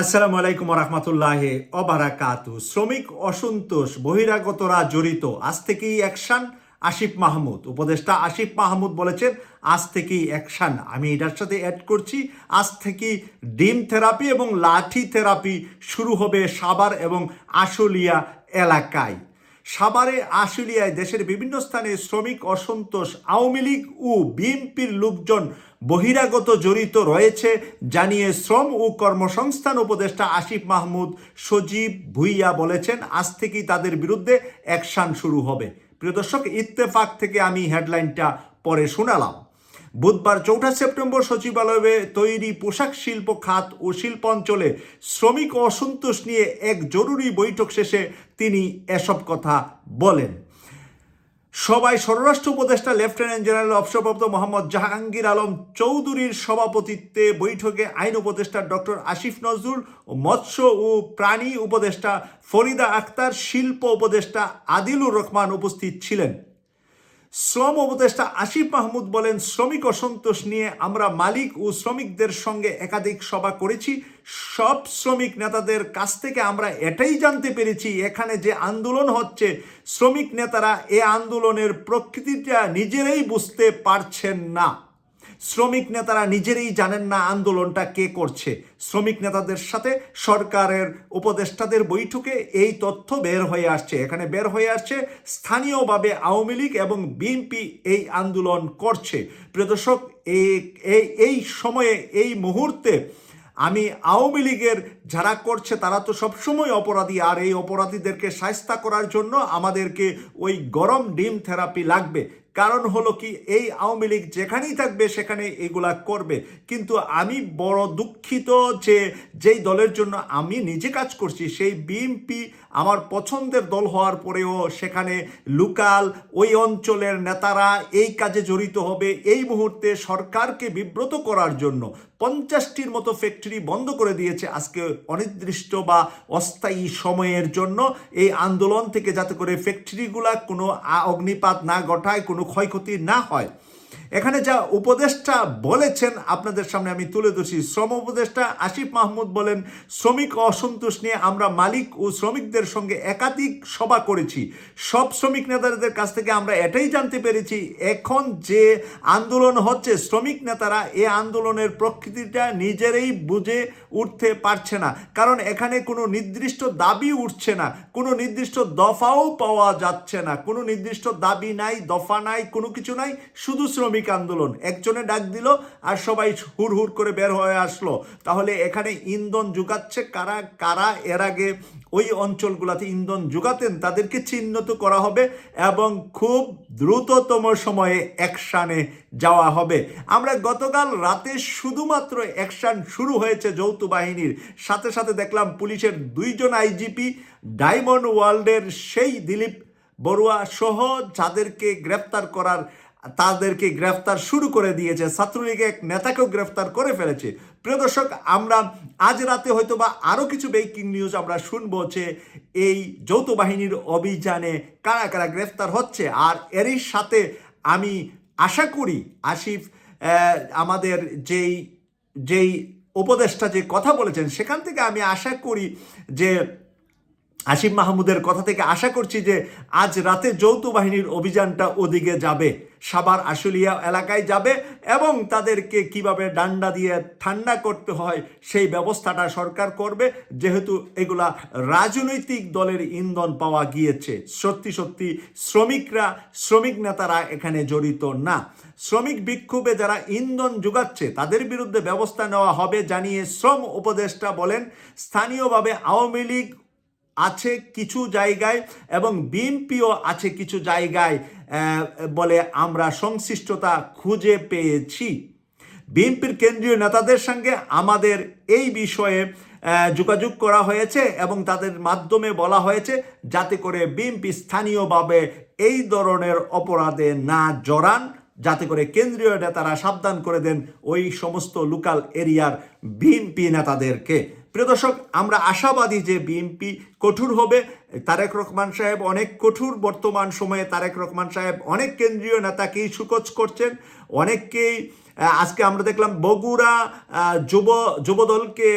আসসালামু আলাইকুম রহমতুল্লাহ অবারাকাতু শ্রমিক অসন্তোষ, বহিরাগতরা জড়িত। আজ থেকেই অ্যাকশান আসিফ মাহমুদ। উপদেষ্টা আসিফ মাহমুদ বলেছেন, আজ থেকেই অ্যাকশান আমি এটার সাথে অ্যাড করছি, আজ থেকেই ডিম থেরাপি এবং লাঠি থেরাপি শুরু হবে সাবার এবং আশুলিয়া এলাকায়। সাভারে, আশুলিয়ায় দেশের বিভিন্ন স্থানে শ্রমিক অসন্তোষ, আওয়ামী লীগ ও বিএনপির লোকজন বহিরাগত জড়িত রয়েছে জানিয়ে শ্রম ও কর্মসংস্থান উপদেষ্টা আসিফ মাহমুদ সজীব ভুইয়া বলেছেন, আজ থেকেই তাদের বিরুদ্ধে অ্যাকশান শুরু হবে। প্রিয় দর্শক, ইত্তেফাক থেকে আমি হেডলাইনটা পরে শোনালাম। বুধবার চৌঠা সেপ্টেম্বর সচিবালয়ে তৈরি পোশাক শিল্প খাত ও শিল্প অঞ্চলে শ্রমিক অসন্তোষ নিয়ে এক জরুরি বৈঠক শেষে তিনি এসব কথা বলেন। সবাই স্বরাষ্ট্র উপদেষ্টা লেফটেন্যান্ট জেনারেল অবসরপ্রাপ্ত মোহাম্মদ জাহাঙ্গীর আলম চৌধুরীর সভাপতিত্বে বৈঠকে আইন উপদেষ্টা ডক্টর আসিফ নজরুল, মৎস্য ও প্রাণী উপদেষ্টা ফরিদা আক্তার শিল্প উপদেষ্টা আদিলুর রহমান উপস্থিত ছিলেন। শ্রম উপদেষ্টা আসিফ মাহমুদ বলেন, শ্রমিক অসন্তোষ নিয়ে আমরা মালিক ও শ্রমিকদের সঙ্গে একাধিক সভা করেছি। সব শ্রমিক নেতাদের কাছ থেকে আমরা এটাই জানতে পেরেছি, এখানে যে আন্দোলন হচ্ছে, শ্রমিক নেতারা এ আন্দোলনের প্রকৃতিটা নিজেরাই বুঝতে পারছেন না। শ্রমিক নেতারা নিজেরাই জানেন না আন্দোলনটা কে করছে। শ্রমিক নেতাদের সাথে সরকারের উপদেষ্টাদের বৈঠকে এই তথ্য বের হয়ে আসছে। এখানে বের হয়ে আসছে স্থানীয়ভাবে আওয়ামী লীগ এবং বিএনপি এই আন্দোলন করছে। প্রদর্শক এই এই- সময়ে, এই মুহূর্তে আমি আওয়ামী লীগের যারা করছে, তারা তো সবসময় অপরাধী। আর এই অপরাধীদেরকে সায়স্তা করার জন্য আমাদেরকে ওই গরম ডিম থেরাপি লাগবে। কারণ হলো কি, এই আওয়ামী লীগ যেখানেই থাকবে সেখানে এগুলা করবে। কিন্তু আমি বড় দুঃখিত যে যেই দলের জন্য আমি নিজে কাজ করছি, সেই বিএনপি আমার পছন্দের দল হওয়ার পরেও সেখানে লোকাল ওই অঞ্চলের নেতারা এই কাজে জড়িত হবে। এই মুহূর্তে সরকারকে বিব্রত করার জন্য পঞ্চাশটির মতো ফ্যাক্টরি বন্ধ করে দিয়েছে আজকে অনির্দিষ্ট বা অস্থায়ী সময়ের জন্য। এই আন্দোলন থেকে যাতে করে ফ্যাক্টরিগুলা কোনো অগ্নিপাত না ঘটায়, কোনো ক্ষয়ক্ষতি না হয়। এখানে যা উপদেষ্টা বলেছেন আপনাদের সামনে আমি তুলে ধরছি। শ্রম উপদেষ্টা আসিফ মাহমুদ বলেন, শ্রমিক অসন্তোষ নিয়ে আমরা মালিক ও শ্রমিকদের সঙ্গে একাধিক সভা করেছি। সব শ্রমিক নেতাদের কাছ থেকে আমরা এটাই জানতে পেরেছি, এখন যে আন্দোলন হচ্ছে, শ্রমিক নেতারা এ আন্দোলনের প্রকৃতিটা নিজেরাই বুঝে উঠতে পারছে না। কারণ এখানে কোনো নির্দিষ্ট দাবি উঠছে না, কোনো নির্দিষ্ট দফাও পাওয়া যাচ্ছে না। কোনো নির্দিষ্ট দাবি নাই, দফা নাই, কোনো কিছু নাই, শুধু শ্রমিক আন্দোলন। একজনে ডাক দিল আর সবাই হুর হুর করে বের হয়ে আসলো। তাহলে এখানে ইন্ধন যোগাচ্ছে কারা? কারা এর আগে ওই অঞ্চলগুলোতে ইন্ধন যোগাতেন? তাদেরকে চিহ্নিত করা হবে এবং খুব দ্রুততম সময়ে অ্যাকশানে যাওয়া হবে। আমরা গতকাল রাতে শুধুমাত্র অ্যাকশন শুরু হয়েছে যৌথ বাহিনীর। সাথে সাথে দেখলাম পুলিশের দুইজন আইজিপি, ডায়মন্ড ওয়ার্ল্ডের সেই দিলীপ বড়ুয়া সহ যাদেরকে গ্রেপ্তার করার তাদেরকে গ্রেফতার শুরু করে দিয়েছে। ছাত্রলীগ এক নেতাকেও গ্রেফতার করে ফেলেছে। প্রিয় দর্শক, আমরা আজ রাতে হয়তো বা আরও কিছু ব্রেকিং নিউজ আমরা শুনব যে এই যৌথ বাহিনীর অভিযানে কারা কারা গ্রেফতার হচ্ছে। আর এরই সাথে আমি আশা করি, আসিফ আমাদের যেই যেই উপদেষ্টা যে কথা বলেছেন, সেখান থেকে আমি আশা করি যে আসিফ মাহমুদের কথা থেকে আশা করছি যে আজ রাতে যৌথ বাহিনীর অভিযানটা ওদিকে যাবে। সাবার আশুলিয়া এলাকায় যাবে এবং তাদেরকে কীভাবে ডান্ডা দিয়ে ঠান্ডা করতে হয় সেই ব্যবস্থাটা সরকার করবে। যেহেতু এগুলা রাজনৈতিক দলের ইন্ধন পাওয়া গিয়েছে, সত্যি সত্যি শ্রমিকরা, শ্রমিক নেতারা এখানে জড়িত না। শ্রমিক বিক্ষোভে যারা ইন্ধন যোগাচ্ছে, তাদের বিরুদ্ধে ব্যবস্থা নেওয়া হবে জানিয়ে শ্রম উপদেষ্টা বলেন। স্থানীয়ভাবে আওয়ামী লীগ আছে কিছু জায়গায় এবং বিএনপিও আছে কিছু জায়গায় বলে আমরা সংশ্লিষ্টতা খুঁজে পেয়েছি। বিএনপির কেন্দ্রীয় নেতাদের সঙ্গে আমাদের এই বিষয়ে যোগাযোগ করা হয়েছে এবং তাদের মাধ্যমে বলা হয়েছে যাতে করে বিএনপি স্থানীয়ভাবে এই ধরনের অপরাধে না জড়ান, যাতে করে কেন্দ্রীয় নেতারা সাবধান করে দেন ওই সমস্ত লোকাল এরিয়ার বিএনপি নেতাদেরকে। প্রিয় দর্শক আমরা আশাবাদী যে বিএনপি কঠোর হবে তারেক রহমান সাহেব অনেক কঠোর বর্তমান সময়ে। তারেক রহমান সাহেব অনেক কেন্দ্রীয় নেতাকেই সুকোচ করছেন। অনেককেই আজকে আমরা দেখলাম বগুড়া যুব, যুবদলকে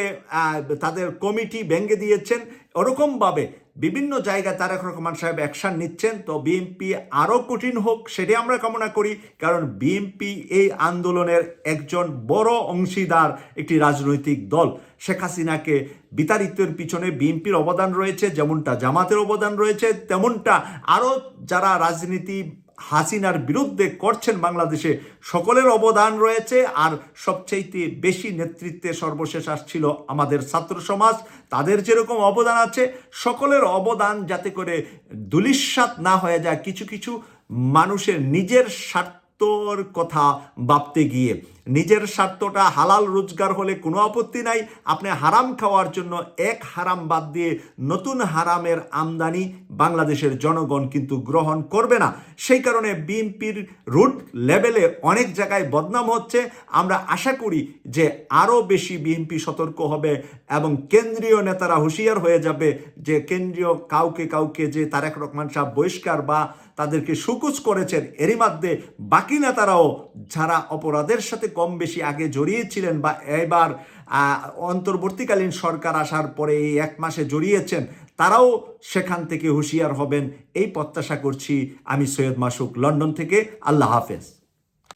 তাদের কমিটি ভেঙে দিয়েছেন। ওরকমভাবে বিভিন্ন জায়গায় তারেক রহমান সাহেব অ্যাকশন নিচ্ছেন। তো বিএনপি আরও কঠিন হোক সেটাই আমরা কামনা করি, কারণ বিএনপি এই আন্দোলনের একজন বড় অংশীদার একটি রাজনৈতিক দল। শেখ হাসিনাকে বিতাড়িতের পিছনে বিএনপির অবদান রয়েছে, যেমনটা জামাতের অবদান রয়েছে, তেমনটা আরও যারা রাজনীতি হাসিনার বিরুদ্ধে করছেন বাংলাদেশে, সকলের অবদান রয়েছে। আর সবচাইতে বেশি নেতৃত্বে সর্বশেষ আসছিল আমাদের ছাত্র সমাজ, তাদের যেরকম অবদান আছে, সকলের অবদান যাতে করে দুলিশ্বাত না হয়ে যায়, কিছু কিছু মানুষের নিজের স্বার্থর কথা ভাবতে গিয়ে। নিজের স্বার্থটা হালাল রোজগার হলে কোনো আপত্তি নাই। আপনি হারাম খাওয়ার জন্য এক হারাম বাদ দিয়ে নতুন হারামের আমদানি বাংলাদেশের জনগণ কিন্তু গ্রহণ করবে না। সেই কারণে বিএনপির রুট লেভেলে অনেক জায়গায় বদনাম হচ্ছে। আমরা আশা করি যে আরও বেশি বিএনপি সতর্ক হবে এবং কেন্দ্রীয় নেতারা হুঁশিয়ার হয়ে যাবে যে কেন্দ্রীয় কাউকে কাউকে যে তারেক রহমান সাহ বহিষ্কার বা তাদেরকে সুকুচ করেছেন, এরই মধ্যে বাকি নেতারাও যারা অপরাধের সাথে কম বেশি আগে জড়িয়েছিলেন বা এবার অন্তর্বর্তীকালীন সরকার আসার পরে এই এক মাসে জড়িয়েছেন, তারাও সেখান থেকে হুঁশিয়ার হবেন। এই প্রত্যাশা করছি আমি সৈয়দ মাসুক, লন্ডন থেকে। আল্লাহ হাফেজ।